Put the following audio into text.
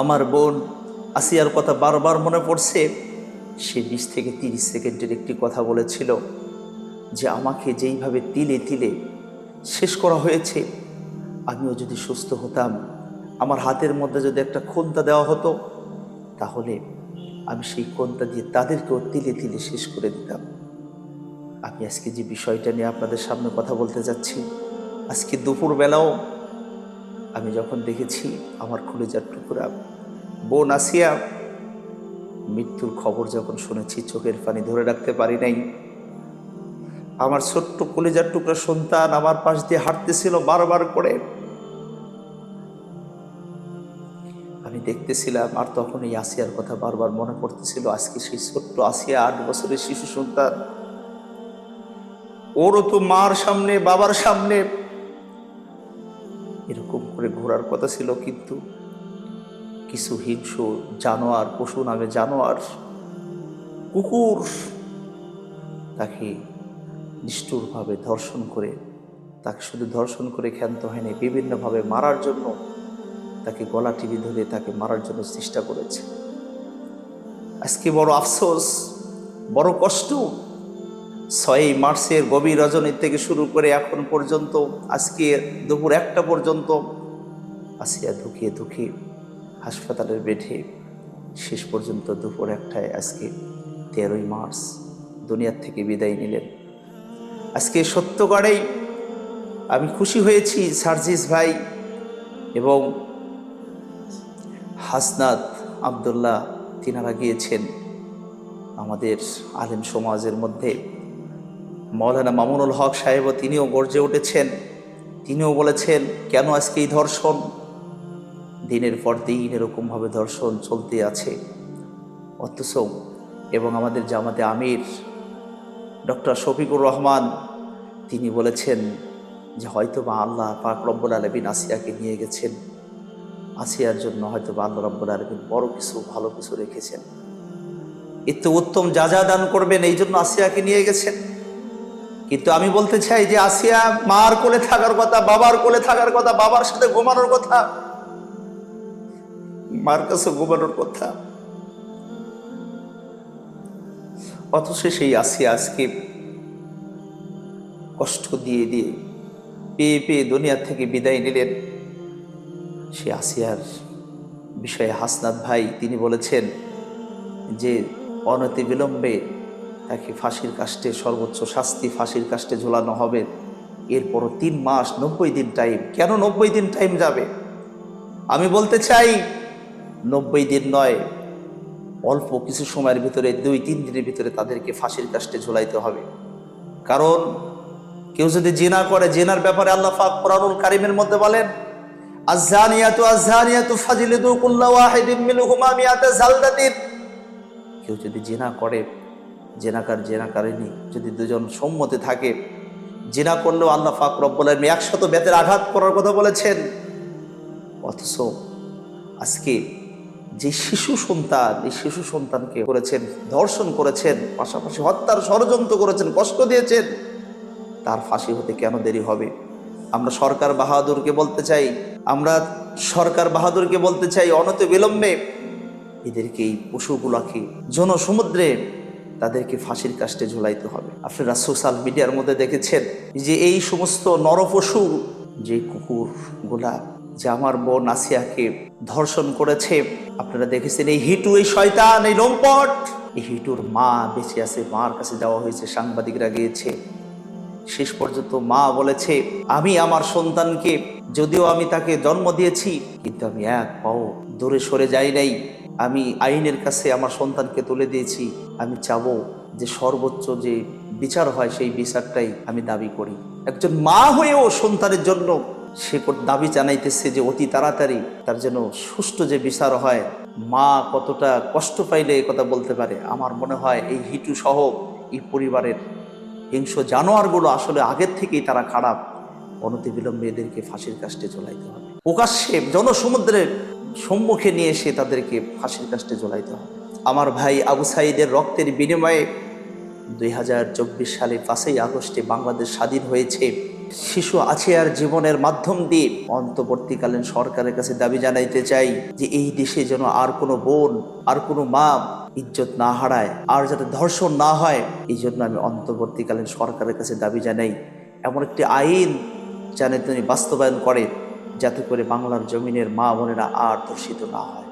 আমার বোন আসিয়ার কথা বারবার মনে পড়ছে। সে বিশ থেকে তিরিশ সেকেন্ডের একটি কথা বলেছিল যে আমাকে যেইভাবে তিলে তিলে শেষ করা হয়েছে, আমিও যদি সুস্থ হতাম, আমার হাতের মধ্যে যদি একটা খোন্তা দেওয়া হতো, তাহলে আমি সেই খোন্তা দিয়ে তাদেরকেও তিলে তিলে শেষ করে দিতাম। আমি আজকে যে বিষয়টা নিয়ে আপনাদের সামনে কথা বলতে যাচ্ছি, আজকে দুপুরবেলাও আমি যখন দেখেছি আমার কলেজার টুকরা বোন আসিয়া মৃত্যুর খবর যখন শুনেছি, চোখের পানি ধরে রাখতে পারি নাই। আমার ছোট্ট কলেজার টুকরা সন্তান আমার পাশ দিয়ে হাঁটতেছিল বারবার করে। আমি দেখতেছিলাম, আর তখন এই আসিয়ার কথা বারবার মনে পড়তেছিল, আজকে সেই ছোট্ট আসিয়া আট বছরের শিশু সন্তান। ওরও তো মার সামনে, বাবার সামনে ঘোরার কথা ছিল কিন্তু কিছু হিংস্র জানোয়ার, পশু নামে জানোয়ার, কুকুর তাকে নিষ্ঠুরভাবে ধর্ষণ করে, তাকে শুধু ধর্ষণ করে ক্ষান্ত হয়নি, বিভিন্নভাবে মারার জন্য তাকে গলা টিভি ধরে তাকে মারার জন্য চেষ্টা করেছে। আজকে বড় আফসোস, বড় কষ্ট। ছয়ই মার্চের গভীর রজনী থেকে শুরু করে এখন পর্যন্ত, আজকে দুপুর একটা পর্যন্ত আসিয়া ধুকিয়ে ধুকিয়ে হাসপাতালের বেডে শেষ পর্যন্ত দুপুর একটায় আজকে তেরোই মার্চ দুনিয়ার থেকে বিদায় নিলেন। আজকে সত্যকারেই আমি খুশি হয়েছি সার্জিস ভাই এবং হাসনাত আবদুল্লাহ, তিনারা গিয়েছেন আমাদের আলেম সমাজের মধ্যে। মৌলানা মামুনুল হক সাহেবও তিনিও গর্জে উঠেছেন। তিনিও বলেছেন, কেন আজকে এই ধর্ষণ? দিনের পর দিন এরকমভাবে ধর্ষণ চলতে আছে। অথচ, এবং আমাদের জামাতে আমির, ডক্টর শফিকুর রহমান, তিনি বলেছেন যে হয়তো বা আল্লাহ পাক রব্বুল আলমিন আসিয়াকে নিয়ে গেছেন। আসিয়ার জন্য হয়তো বা আল্লাহ রব্বুল আলমিন বড় কিছু, ভালো কিছু রেখেছেন। এত উত্তম যা যা দান করবেন, এই জন্য আসিয়াকে নিয়ে গেছেন। কিন্তু আমি বলতে চাই যে আসিয়া মার কোলে থাকার কথা, বাবার কোলে থাকার কথা, বাবার সাথে ঘুমানোর কথা মার কাছে ঘুমানোর কথা। অথচ সেই আসিয়া আজকে কষ্ট দিয়ে দিয়ে, পেয়ে পেয়ে দুনিয়া থেকে বিদায় নিলেন। সে আসিয়ার বিষয়ে হাসনাত ভাই তিনি বলেছেন যে, অনতি বিলম্বে তাকে ফাঁসির কাষ্টে, সর্বোচ্চ শাস্তি ফাঁসির কাষ্টে ঝোলানো হবে। এরপরও তিন মাস নব্বই দিন টাইম কেন নব্বই দিন টাইম যাবে? আমি বলতে চাই নব্বই দিন নয়, অল্প কিছু সময়ের ভিতরে, দুই, তিন দিনের ভিতরে তাদেরকে ফাঁসির কাষ্টে ঝোলাইতে হবে। কারণ কেউ যদি জেনা করে, জেনার ব্যাপারে আল্লাহ পাক কোরআনুল কারিমের মধ্যে বলেন, আজজানিয়াতু আজজানিয়াতু ফাজিলিদু কুল্লা ওয়াহিদিন মিনহুমা মিয়াতা জালদাতিন। কেউ যদি জেনা করে, জেনাকার জেনাকারিনী যদি দুজন সম্মতি থাকে, জেনা করলেও আল্লাহ পাক রব্বুল আলামিন একশত বেতের আঘাত করার কথা বলেছেন। অথচ আজকে যে শিশু সন্তান, এই শিশু সন্তানকে করেছেন, ধর্ষণ করেছেন, পাশাপাশি হত্যার ষড়যন্ত্র করেছেন, কষ্ট দিয়েছেন, তার ফাঁসি হতে কেন দেরি হবে? আমরা সরকার বাহাদুরকে বলতে চাই, আমরা সরকার বাহাদুরকে বলতে চাই, অনত বিলম্বে এদেরকে এই পশুগুলাকে, জনসমুদ্রে তাদেরকে ফাঁসির কাষ্টে ঝুলাইতে হবে। আপনারা সোশ্যাল মিডিয়ার মধ্যে দেখেছেন যে এই সমস্ত নরপশু, যে কুকুরগুলা যে আমার বোন আসিয়াকে ধর্ষণ করেছে। আপনারা দেখেছেন এই হিটু, এই শয়তান, এই লম্পট এই হিটুর মা বেঁচে আছে, মার কাছে যাওয়া হয়েছে, সাংবাদিকরা গিয়েছে। শেষ পর্যন্ত মা বলেছে, আমি আমার সন্তানকে, যদিও আমি তাকে জন্ম দিয়েছি, কিন্তু আমি এক পাও দূরে সরে যাই নাই। আমি আইনের কাছে আমার সন্তানকে তুলে দিয়েছি। আমি চাবো যে সর্বোচ্চ যে বিচার হয়, সেই বিচারটাই আমি দাবি করি। একজন মা হয়েও সন্তানের জন্য সে দাবি জানাইতেছে যে অতি তাড়াতাড়ি তার যেন সুষ্ঠু যে বিচার হয়, মা কতটা কষ্ট পাইলে কথা বলতে পারে। আমার মনে হয় এই হিটু সহ এই পরিবারের হিংস জানোয়ারগুলো আসলে আগের থেকেই তারা খারাপ। অনতিবিলম্বে এদেরকে ফাঁসির কাষ্টে চলাইতে হবে। প্রকাশ্যে জনসমুদ্রের সম্মুখে নিয়ে এসে তাদেরকে ফাঁসির কাষ্টে জ্বলাইতে হবে। আমার ভাই আবু সাইদের রক্তের বিনিময়ে দুই হাজার চব্বিশ সালে পাঁচই আগস্টে বাংলাদেশ স্বাধীন হয়েছে। শিশু আছে আর জীবনের মাধ্যম দিয়ে অন্তর্বর্তীকালীন সরকারের কাছে দাবি জানাইতে চাই যে এই দেশে যেন আর কোনো বোন, আর কোনো মা ইজ্জত না হারায়, আর যাতে ধর্ষণ না হয়, এই জন্য আমি অন্তর্বর্তীকালীন সরকারের কাছে দাবি জানাই। এমন একটি আইন যেন তিনি বাস্তবায়ন করে যাতে করে বাংলার জমিনের মা বোনেরা আর ধর্ষিত না হয়।